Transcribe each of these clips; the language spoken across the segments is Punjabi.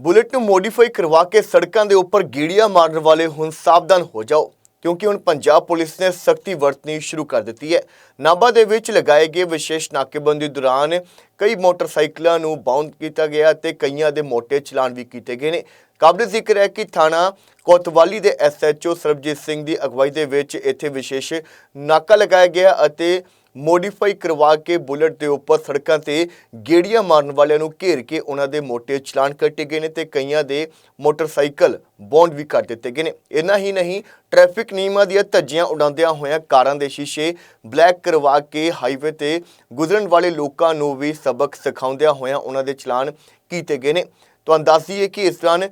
ਬੁਲੇਟ ਨੂੰ ਮੋਡੀਫਾਈ ਕਰਵਾ ਕੇ ਸੜਕਾਂ ਦੇ ਉੱਪਰ ਗੀੜੀਆਂ ਮਾਰਨ ਵਾਲੇ ਹੁਣ ਸਾਵਧਾਨ ਹੋ ਜਾਓ, ਕਿਉਂਕਿ ਹੁਣ ਪੰਜਾਬ ਪੁਲਿਸ ਨੇ ਸਖਤੀ ਵਰਤਣੀ ਸ਼ੁਰੂ ਕਰ ਦਿੱਤੀ ਹੈ। ਨਾਭਾ ਦੇ ਵਿੱਚ ਲਗਾਏ ਗਏ ਵਿਸ਼ੇਸ਼ ਨਾਕੇਬੰਦੀ ਦੌਰਾਨ ਕਈ ਮੋਟਰਸਾਈਕਲਾਂ ਨੂੰ ਬਾਉਂਡ ਕੀਤਾ ਗਿਆ ਤੇ ਕਈਆਂ ਦੇ ਮੋਟੇ ਚਲਾਨ ਵੀ ਕੀਤੇ ਗਏ ਨੇ। ਕਾਬਲੇ ਜ਼ਿਕਰ ਹੈ ਕਿ ਥਾਣਾ ਕੋਤਵਾਲੀ ਦੇ ਐਸਐਚਓ ਸਰਬਜੀਤ ਸਿੰਘ ਦੀ ਅਗਵਾਈ ਦੇ ਵਿੱਚ ਇੱਥੇ ਵਿਸ਼ੇਸ਼ ਨਾਕਾ ਲਗਾਇਆ ਗਿਆ ਅਤੇ ਮੋਡੀਫਾਈ ਕਰਵਾ ਕੇ ਬੁਲਟ ਦੇ ਉੱਪਰ ਸੜਕਾਂ ਤੇ ਗੇੜੀਆਂ ਮਾਰਨ ਵਾਲਿਆਂ ਨੂੰ ਘੇਰ ਕੇ ਉਹਨਾਂ ਦੇ ਮੋਟੇ ਚਲਾਨ ਕੱਟੇ ਗਏ ਨੇ ਤੇ ਕਈਆਂ ਦੇ ਮੋਟਰਸਾਈਕਲ ਬੌਂਡ ਵੀ ਕਰ ਦਿੱਤੇ ਗਏ ਨੇ। ਇੰਨਾ ਹੀ ਨਹੀਂ, ਟ੍ਰੈਫਿਕ ਨਿਯਮਾਂ ਦੀਆਂ ਧੱਜੀਆਂ ਉਡਾਉਂਦਿਆਂ ਹੋਇਆਂ ਕਾਰਾਂ ਦੇ ਸ਼ੀਸ਼ੇ ਬਲੈਕ ਕਰਵਾ ਕੇ ਹਾਈਵੇ ਤੇ ਗੁਜ਼ਰਨ ਵਾਲੇ ਲੋਕਾਂ ਨੂੰ ਵੀ ਸਬਕ ਸਿਖਾਉਂਦਿਆਂ ਹੋਇਆਂ ਉਹਨਾਂ ਦੇ ਚਲਾਨ ਕੀਤੇ ਗਏ ਨੇ। ਤੁਹਾਨੂੰ ਦੱਸ ਦਈਏ ਕਿ ਇਸ ਦੌਰਾਨ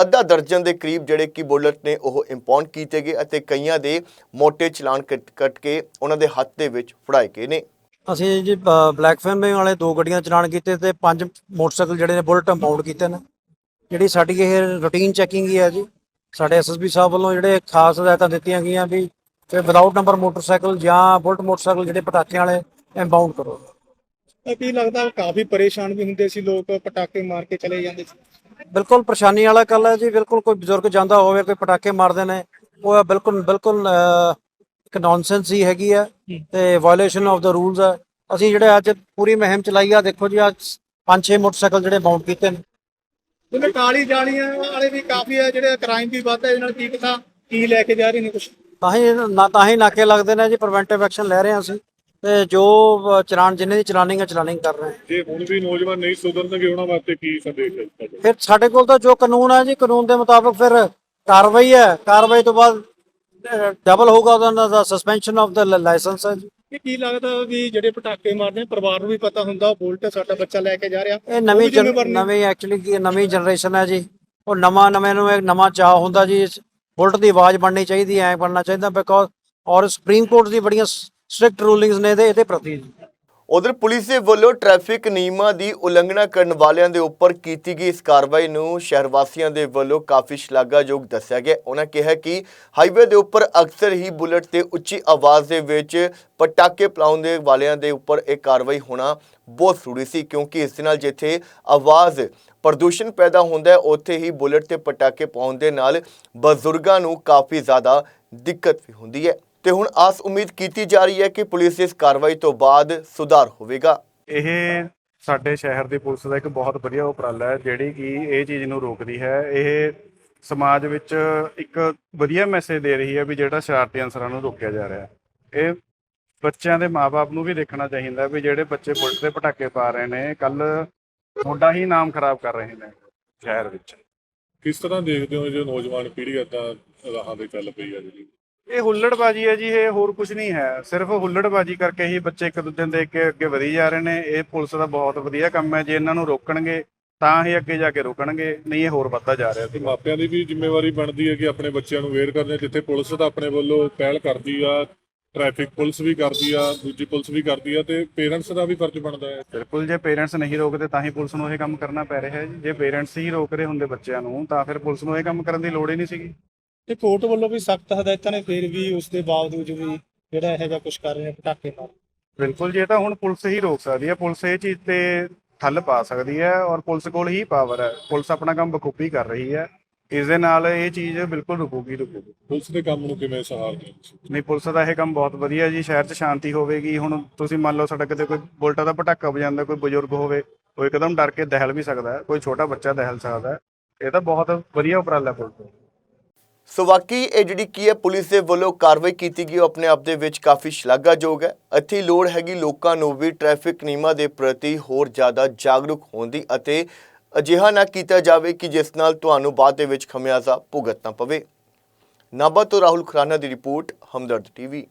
ਅੱਧਾ ਦਰਜਨ ਦੇ ਕਰੀਬ ਜਿਹੜੇ ਕਿ ਬੁਲਟ ਨੇ ਉਹ ਇੰਪਾਊਂਡ ਕੀਤੇ ਗਏ ਅਤੇ ਕਈਆਂ ਦੇ ਮੋٹے ਚਲਾਨ ਕੱਟ ਕੇ ਉਹਨਾਂ ਦੇ ਹੱਥ ਦੇ ਵਿੱਚ ਫੜਾਏ ਗਏ ਨੇ। ਅਸੀਂ ਜੀ ਬਲੈਕ ਫੈਮੇ ਵਾਲੇ ਦੋ ਗੱਡੀਆਂ ਚਲਾਨ ਕੀਤੇ ਤੇ ਪੰਜ ਮੋਟਰਸਾਈਕਲ ਜਿਹੜੇ ਨੇ ਬੁਲਟ ਇੰਪਾਊਂਡ ਕੀਤੇ ਨੇ। ਜਿਹੜੀ ਸਾਡੀ ਇਹ ਰੂਟੀਨ ਚੈਕਿੰਗ ਹੀ ਹੈ ਜੀ, ਸਾਡੇ ਐਸਐਸਪੀ ਸਾਹਿਬ ਵੱਲੋਂ ਜਿਹੜੇ ਖਾਸ ਹਦਾਇਤਾਂ ਦਿੱਤੀਆਂ ਗਈਆਂ ਵੀ ਤੇ ਵਿਦਆਊਟ ਨੰਬਰ ਮੋਟਰਸਾਈਕਲ ਜਾਂ ਬੁਲਟ ਮੋਟਰਸਾਈਕਲ ਜਿਹੜੇ ਪਟਾਕਿਆਂ ਵਾਲੇ ਇੰਪਾਊਂਡ ਕਰੋ। ਤਾਂ ਕੀ ਲੱਗਦਾ ਕਾਫੀ ਪਰੇਸ਼ਾਨ ਵੀ ਹੁੰਦੇ ਸੀ ਲੋਕ ਪਟਾਕੇ ਮਾਰ ਕੇ ਚਲੇ ਜਾਂਦੇ ਸੀ। ਬਿਲਕੁਲ ਪਰੇਸ਼ਾਨੀ ਵਾਲਾ ਗੱਲ ਹੈ ਜੀ ਬਿਲਕੁਲ ਕੋਈ ਬਜ਼ੁਰਗ ਜਾਂਦਾ ਹੋਵੇ ਕੋਈ ਪਟਾਕੇ ਮਾਰਦੇ ਨੇ ਉਹ ਬਿਲਕੁਲ ਬਿਲਕੁਲ ਇੱਕ ਨੌਨਸੈਂਸ ਹੀ ਹੈਗੀ ਆ ਤੇ ਵਾਇਓਲੇਸ਼ਨ ਆਫ ਦਾ ਰੂਲਸ ਹੈ। ਅਸੀਂ ਜਿਹੜੇ ਅੱਜ ਪੂਰੀ ਮੁਹਿੰਮ ਚਲਾਈ ਆ ਦੇਖੋ ਜੀ ਅੱਜ ਪੰਜ ਛੇ ਮੋਟਰਸਾਈਕਲ ਜਿਹੜੇ ਬਾਉਂਡ ਕੀਤੇ ਨੇ। ਜਿਵੇਂ ਕਾਲੀ ਜਾਲੀਆਂ ਵਾਲੇ ਵੀ ਕਾਫੀ ਆ ਜਿਹੜੇ ਕ੍ਰਾਈਮ ਵੀ ਵੱਧਦਾ ਇਹਦੇ ਨਾਲ ਕੀ ਪਤਾ ਕੀ ਲੈ ਕੇ ਜਾ ਰਹੇ ਨੇ ਕੁਝ ਤਾਂ ਹੀ ਨਾ ਤਾਂ ਹੀ ਨਾਕੇ ਲੱਗਦੇ ਨੇ ਜੀ ਪ੍ਰੀਵੈਂਟਿਵ ਐਕਸ਼ਨ ਲੈ ਰਹੇ ਹਾਂ ਅਸੀਂ। ਤੇ ਜੋ ਅਹ, ਚਲਾਨ ਜਿੰਨੇ ਦੀ ਚਲਾਨਿੰਗ ਹੈ ਚਲਾਨਿੰਗ ਕਰ ਰਹੇ ਹਾਂ। ਜੇ ਹੁਣ ਵੀ ਨੌਜਵਾਨ ਨਹੀਂ ਸੁਧਰਨਗੇ ਉਹਨਾਂ ਵਾਸਤੇ ਕੀ ਸੰਦੇਸ਼ ਹੈ ਤੁਹਾਡਾ? ਫਿਰ ਸਾਡੇ ਕੋਲ ਤਾਂ ਜੋ ਕਾਨੂੰਨ ਹੈ ਜੀ ਕਾਨੂੰਨ ਦੇ ਮੁਤਾਬਕ ਫਿਰ ਕਾਰਵਾਈ ਹੈ। ਕਾਰਵਾਈ ਤੋਂ ਬਾਅਦ ਡਬਲ ਹੋਊਗਾ ਉਹਨਾਂ ਦਾ ਸਸਪੈਂਸ਼ਨ ਆਫ ਦਾ ਲਾਇਸੈਂਸ ਹੈ ਜੀ। ਇਹ ਕੀ ਲੱਗਦਾ ਵੀ ਜਿਹੜੇ ਪਟਾਕੇ ਮਾਰਦੇ ਨੇ ਪਰਿਵਾਰ ਨੂੰ ਵੀ ਪਤਾ ਹੁੰਦਾ ਬੁਲਟ ਸਾਡਾ ਬੱਚਾ ਲੈ ਕੇ ਜਾ ਰਿਹਾ। ਇਹ ਨਵੀਂ ਜਨ-। ਨਵੀਂ ਐਕਚੁਅਲੀ ਕੀ ਹੈ, ਨਵੀਂ ਜਨਰੇਸ਼ਨ ਹੈ ਜੀ। ਉਹ ਨਵਾਂ ਨਵੇਂ ਨੂੰ ਇੱਕ ਨਵਾਂ ਚਾਹ ਹੁੰਦਾ ਜੀ। ਇਸ ਬੁਲਟ ਦੀ ਆਵਾਜ਼ ਬਣਨੀ ਚਾਹੀਦੀ ਐ ਬਣਨਾ ਚਾਹੀਦਾ ਬਿਕੋਜ਼ ਔਰ ਸੁਪਰੀਮ ਕੋਰਟ ਦੀ ਬੜੀਆਂ ਸਟ੍ਰਿਕਟ ਰੂਲਿੰਗਸ ਨੇ ਇਹਦੇ ਇਹਦੇ ਪ੍ਰਤੀ। ਉਧਰ ਪੁਲਿਸ ਦੇ ਵੱਲੋਂ ਟ੍ਰੈਫਿਕ ਨਿਯਮਾਂ ਦੀ ਉਲੰਘਣਾ ਕਰਨ ਵਾਲਿਆਂ ਦੇ ਉੱਪਰ ਕੀਤੀ ਗਈ ਇਸ ਕਾਰਵਾਈ ਨੂੰ ਸ਼ਹਿਰ ਵਾਸੀਆਂ ਦੇ ਵੱਲੋਂ ਕਾਫੀ ਸ਼ਲਾਘਾਯੋਗ ਦੱਸਿਆ ਗਿਆ। ਉਹਨਾਂ ਕਿਹਾ ਕਿ ਹਾਈਵੇ ਦੇ ਉੱਪਰ ਅਕਸਰ ਹੀ ਬੁਲਟ ਤੇ ਉੱਚੀ ਆਵਾਜ਼ ਦੇ ਵਿੱਚ ਪਟਾਕੇ ਪਲਾਉਣ ਦੇ ਵਾਲਿਆਂ ਦੇ ਉੱਪਰ ਇਹ ਕਾਰਵਾਈ ਹੋਣਾ ਬਹੁਤ ਜ਼ਰੂਰੀ ਸੀ, ਕਿਉਂਕਿ ਇਸ ਦੇ ਨਾਲ ਜਿੱਥੇ ਆਵਾਜ਼ ਪ੍ਰਦੂਸ਼ਣ ਪੈਦਾ ਹੁੰਦਾ ਹੈ, ਉੱਥੇ ਹੀ ਬੁਲਟ ਤੇ ਪਟਾਕੇ ਪਾਉਣ ਦੇ ਨਾਲ ਬਜ਼ੁਰਗਾਂ ਨੂੰ ਕਾਫੀ ਜ਼ਿਆਦਾ ਦਿੱਕਤ ਵੀ ਹੁੰਦੀ ਹੈ। ਤੇ ਹੁਣ ਆਸ ਉਮੀਦ ਕੀਤੀ ਜਾ ਰਹੀ ਹੈ ਕਿ ਪੁਲਿਸ ਦੀ ਇਸ ਕਾਰਵਾਈ ਤੋਂ ਬਾਅਦ ਸੁਧਾਰ ਹੋਵੇਗਾ। ਇਹ ਸਾਡੇ ਸ਼ਹਿਰ ਦੀ ਪੁਲਿਸ ਦਾ ਇੱਕ ਬਹੁਤ ਵਧੀਆ ਉਪਰਾਲਾ ਹੈ ਜਿਹੜੀ ਕਿ ਇਹ ਚੀਜ਼ ਨੂੰ ਰੋਕਦੀ ਹੈ। ਇਹ ਸਮਾਜ ਵਿੱਚ ਇੱਕ ਵਧੀਆ ਮੈਸੇਜ ਦੇ ਰਹੀ ਹੈ ਵੀ ਜਿਹੜਾ ਸ਼ਰਾਰਤੀ ਅਨਸਰਾਂ ਨੂੰ ਰੋਕਿਆ ਜਾ ਰਿਹਾ ਹੈ। ਇਹ ਬੱਚਿਆਂ ਦੇ ਮਾਪੇ ਨੂੰ ਵੀ ਦੇਖਣਾ ਚਾਹੀਦਾ ਵੀ ਜਿਹੜੇ ਬੱਚੇ ਬੁਲਟ ਤੇ ਪਟਾਕੇ ਪਾ ਰਹੇ ਨੇ ਕੱਲ ਤੁਹਾਡਾ ਹੀ ਨਾਮ ਖਰਾਬ ਕਰ ਰਹੇ ਨੇ ਸ਼ਹਿਰ ਵਿੱਚ। ਕਿਸ ਤਰ੍ਹਾਂ ਦੇਖਦੇ ਹੋ ਜੋ ਨੌਜਵਾਨ ਪੀੜ੍ਹੀ ਏਦਾਂ ਰਾਹਾਂ ਤੇ ਚੱਲ ਪਈ ਹੈ ਜਿਹੜੀ? ਇਹ ਹੁੱਲੜਬਾਜੀ ਹੈ ਜੀ ਇਹ ਹੋਰ ਕੁਝ ਨਹੀਂ ਹੈ। ਸਿਰਫ ਹੁੱਲੜਬਾਜੀ ਕਰਕੇ ਹੀ ਬੱਚੇ ਇੱਕ ਦੂਜੇ ਨੂੰ ਦੇਖ ਕੇ ਅੱਗੇ ਵਧੀ ਜਾ ਰਹੇ ਨੇ। ਇਹ ਪੁਲਿਸ ਦਾ ਬਹੁਤ ਵਧੀਆ ਕੰਮ ਹੈ। ਜੇ ਇਹਨਾਂ ਨੂੰ ਰੋਕਣਗੇ ਤਾਂ ਹੀ ਅੱਗੇ ਜਾ ਕੇ ਰੋਕਣਗੇ ਨਹੀਂ ਇਹ ਹੋਰ ਵੱਧਦਾ ਜਾ ਰਿਹਾ। ਤੇ ਮਾਪਿਆਂ ਦੀ ਵੀ ਜ਼ਿੰਮੇਵਾਰੀ ਬਣਦੀ ਹੈ ਕਿ ਆਪਣੇ ਬੱਚਿਆਂ ਨੂੰ ਅਵੇਅਰ ਕਰਨੇ ਜਿੱਥੇ ਪੁਲਿਸ ਤਾਂ ਆਪਣੇ ਵੱਲੋਂ ਪਹਿਲ ਕਰਦੀ ਆ ਟ੍ਰੈਫਿਕ ਪੁਲਿਸ ਵੀ ਕਰਦੀ ਆ ਦੂਜੀ ਪੁਲਿਸ ਵੀ ਕਰਦੀ ਆ ਤੇ ਪੇਰੈਂਟਸ ਦਾ ਵੀ ਫਰਜ਼ ਬਣਦਾ ਹੈ। ਬਿਲਕੁਲ ਜੇ ਪੇਰੈਂਟਸ ਨਹੀਂ ਰੋਕਦੇ ਤਾਂ ਹੀ ਪੁਲਿਸ ਨੂੰ ਇਹ ਕੰਮ ਕਰਨਾ ਪੈ ਰਿਹਾ ਹੈ ਜੀ। ਜੇ ਪੇਰੈਂਟਸ ਹੀ ਰੋਕ ਰਹੇ ਹੁੰਦੇ ਬੱਚਿਆਂ ਨੂੰ ਤਾਂ ਫਿਰ ਪੁਲਿਸ ਨੂੰ ਇਹ ਕੰਮ ਕਰਨ ਦੀ ਲੋੜ ਹੀ ਨਹੀਂ ਸੀਗੀ। ਤੇ ਕੋਰਟ ਵੱਲੋਂ ਵੀ ਸਖਤ ਹਦਾਇਤਾਂ ਨੇ ਫਿਰ ਵੀ ਉਸ ਦੇ ਬਾਵਜੂਦ ਵੀ ਜਿਹੜਾ ਇਹੋ ਜਿਹਾ ਕੁਝ ਕਰ ਰਹੇ ਨੇ ਪਟਾਕੇ ਮਾਰ ਬਿਲਕੁਲ ਜੇ ਤਾਂ ਹੁਣ ਪੁਲਿਸ ਹੀ ਰੋਕ ਸਕਦੀ ਹੈ। ਪੁਲਿਸ ਇਹ ਚੀਜ਼ ਤੇ ਠੱਲ ਪਾ ਸਕਦੀ ਹੈ ਔਰ ਪੁਲਿਸ ਕੋਲ ਹੀ ਪਾਵਰ ਹੈ। ਪੁਲਿਸ ਆਪਣਾ ਕੰਮ ਬਖੂਬੀ ਕਰ ਰਹੀ ਹੈ। ਇਸ ਦੇ ਨਾਲ ਇਹ ਚੀਜ਼ ਬਿਲਕੁਲ ਰੁਕੂਗੀ ਰੁਕੂਗੀ। ਪੁਲਿਸ ਦੇ ਕੰਮ ਨੂੰ ਕਿਵੇਂ ਸਹਾਰਦੇ? ਨਹੀਂ ਪੁਲਿਸ ਦਾ ਇਹ ਕੰਮ ਬਹੁਤ ਵਧੀਆ ਜੀ। ਸ਼ਹਿਰ 'ਚ ਸ਼ਾਂਤੀ ਹੋਵੇਗੀ। ਹੁਣ ਤੁਸੀਂ ਮੰਨ ਲਓ ਸਾਡਾ ਕਿਤੇ ਕੋਈ ਬੁਲਟਾ ਦਾ ਪਟਾਕਾ ਵਜਾਉਂਦਾ ਕੋਈ ਬਜ਼ੁਰਗ ਹੋਵੇ ਉਹ ਇੱਕਦਮ ਡਰ ਕੇ ਦਹਿਲ ਵੀ ਸਕਦਾ ਹੈ। ਕੋਈ ਛੋਟਾ ਬੱਚਾ ਦਹਿਲ ਸਕਦਾ ਹੈ। ਇਹ ਤਾਂ ਬਹੁਤ ਵਧੀਆ ਉਪਰਾਲਾ ਪੁਲਿਸ ਦਾ। ਸੋ ਵਾਕਈ ਇਹ ਜਿਹੜੀ ਕੀ ਹੈ, ਪੁਲਿਸ ਦੇ ਵੱਲੋਂ ਕਾਰਵਾਈ ਕੀਤੀ ਗਈ, ਉਹ ਆਪਣੇ ਆਪ ਦੇ ਵਿੱਚ ਕਾਫੀ ਸ਼ਲਾਘਾਯੋਗ ਹੈ। ਇੱਥੇ ਲੋੜ ਹੈਗੀ ਲੋਕਾਂ ਨੂੰ ਵੀ ਟ੍ਰੈਫਿਕ ਨਿਯਮਾਂ ਦੇ ਪ੍ਰਤੀ ਹੋਰ ਜ਼ਿਆਦਾ ਜਾਗਰੂਕ ਹੋਣ ਦੀ ਅਤੇ ਅਜਿਹਾ ਨਾ ਕੀਤਾ ਜਾਵੇ ਕਿ ਜਿਸ ਨਾਲ ਤੁਹਾਨੂੰ ਬਾਅਦ ਦੇ ਵਿੱਚ ਖਮਿਆਜ਼ਾ ਭੁਗਤਣਾ ਪਵੇ। ਨਾਭਾ ਤੋਂ ਰਾਹੁਲ ਖੁਰਾਨਾ ਦੀ ਰਿਪੋਰਟ, ਹਮਦਰਦ ਟੀਵੀ।